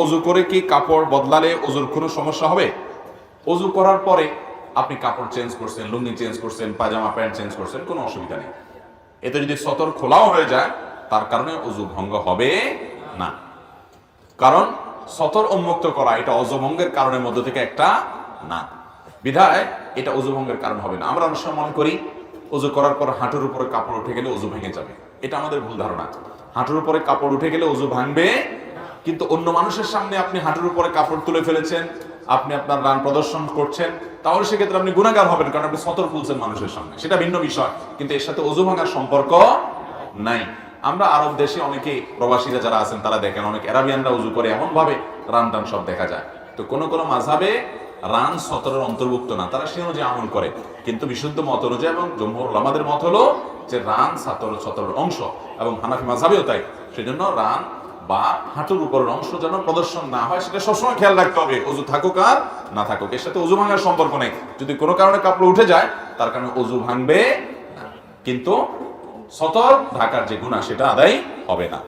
অজু করে কি কাপড় বদলালে অজুর কোনো সমস্যা হবে? অজু করার পরে আপনি কাপড় চেঞ্জ করছেন, লুঙ্গি চেঞ্জ করছেন পাজামা প্যান্ট চেঞ্জ করছেন, কোনো অসুবিধা নেই। এতে যদি সতর খোলাও হয়ে যায়, তার কারণে অজু ভঙ্গ হবে না। কারণ সতর উন্মুক্ত করা এটা অজভঙ্গের কারণের মধ্যে থেকে একটা না। বিধায় এটা অজুভঙ্গের কারণ হবে না। আমরা সময় মনে করি, অজু করার পর হাঁটুর উপরে কাপড় উঠে গেলে অজু ভেঙে যাবে। এটা আমাদের ভুল ধারণা। হাঁটুর উপরে কাপড় উঠে গেলে অজু ভাঙবে কিন্তু অন্য মানুষের সামনে আপনি হাঁটুর উপরে কাপড় তুলে ফেলেছেন, আপনি আপনার রান প্রদর্শন করছেন, তাহলে সেক্ষেত্রে আপনি গুণাগার হবেন কারণ আপনি সতর খুলছেন মানুষের সামনে। সেটা ভিন্ন বিষয়, কিন্তু এর সাথে অজু ভাঙার সম্পর্ক নাই। আমরা আরব দেশে অনেকে প্রবাসীরা যারা আছেন, তারা দেখেন অনেক অ্যারাবিয়ানরা উজু করে এমন ভাবে রান টান সব দেখা যায়। তো কোনো কোন মাঝাবে রান সতরের অন্তর্ভুক্ত না, তারা সে অনুযায়ী আমল করে। কিন্তু বিশুদ্ধ মত অনুযায়ী এবং জমহুর আমাদের মত হলো যে রান সাতর সতরের অংশ এবং হানাফি মাঝাবেও তাই। সেজন্য রান বা হাঁটুর উপরের অংশ যেন প্রদর্শন না হয়, সেটা সবসময় খেয়াল রাখতে হবে। অজু থাকুক আর না থাকুক, এর সাথে অজু ভাঙার সম্পর্ক নেই। যদি কোনো কারণে কাপড় উঠে যায়, তার কারণে অজু ভাঙবে কিন্তু সতর ঢাকার যে গুণা, সেটা আদায় হবে না।